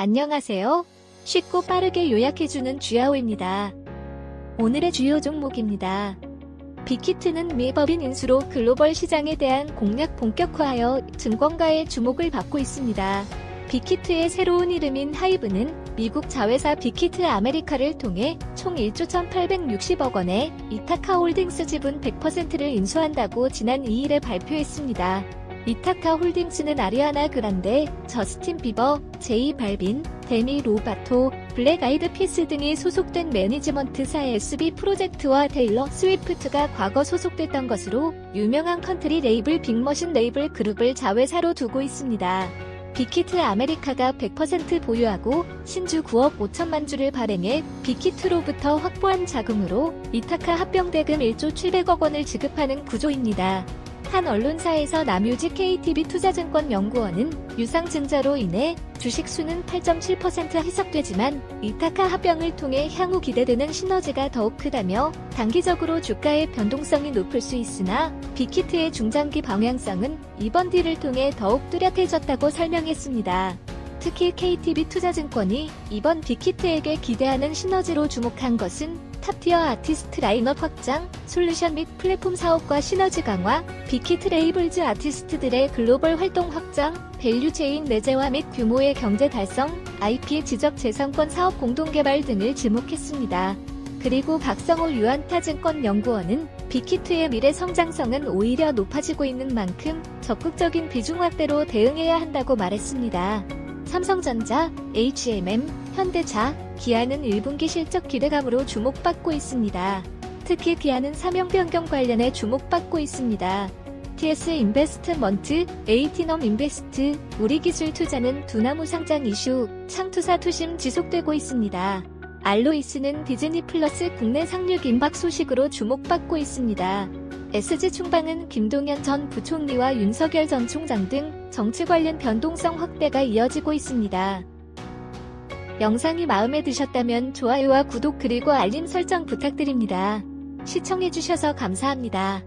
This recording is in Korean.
안녕하세요. 쉽고 빠르게 요약해주는 주야호입니다. 오늘의 주요 종목입니다. 빅히트는 미법인 인수로 글로벌 시장에 대한 공략 본격화하여 증권가의 주목을 받고 있습니다. 빅히트의 새로운 이름인 하이브는 미국 자회사 빅히트 아메리카를 통해 총 1조 1,860억 원의 이타카 홀딩스 지분 100%를 인수한다고 지난 2일에 발표했습니다. 이타카 홀딩스는 아리아나 그란데, 저스틴 비버, 제이 발빈, 데미 로바토, 블랙 아이드 피스 등이 소속된 매니지먼트사 SB 프로젝트와 테일러 스위프트가 과거 소속됐던 것으로 유명한 컨트리 레이블 빅머신 레이블 그룹을 자회사로 두고 있습니다. 빅히트 아메리카가 100% 보유하고 신주 9억 5천만 주를 발행해 빅히트로부터 확보한 자금으로 이타카 합병대금 1조 700억 원을 지급하는 구조입니다. 한 언론사에서 남유지 KTB 투자증권 연구원은 유상증자로 인해 주식수는 8.7% 해석되지만 이타카 합병을 통해 향후 기대되는 시너지가 더욱 크다며 단기적으로 주가의 변동성이 높을 수 있으나 빅히트의 중장기 방향성은 이번 딜을 통해 더욱 뚜렷해졌다고 설명했습니다. 특히 KTB 투자증권이 이번 빅히트에게 기대하는 시너지로 주목한 것은 탑티어 아티스트 라인업 확장, 솔루션 및 플랫폼 사업과 시너지 강화, 빅히트 레이블즈 아티스트들의 글로벌 활동 확장, 밸류체인 내재화 및 규모의 경제 달성, IP 지적 재산권 사업 공동 개발 등을 지목했습니다. 그리고 박성호 유한타증권 연구원은 빅히트의 미래 성장성은 오히려 높아지고 있는 만큼 적극적인 비중 확대로 대응해야 한다고 말했습니다. 삼성전자, HMM, 현대차, 기아는 1분기 실적 기대감으로 주목받고 있습니다. 특히 기아는 사명 변경 관련해 주목받고 있습니다. TS 인베스트먼트, 에이티넘 인베스트, 우리기술 투자는 두나무 상장 이슈, 창투사 투심 지속되고 있습니다. 알로이스는 디즈니 플러스 국내 상륙 임박 소식으로 주목받고 있습니다. SG 충방은 김동연 전 부총리와 윤석열 전 총장 등 정치 관련 변동성 확대가 이어지고 있습니다. 영상이 마음에 드셨다면 좋아요와 구독 그리고 알림 설정 부탁드립니다. 시청해주셔서 감사합니다.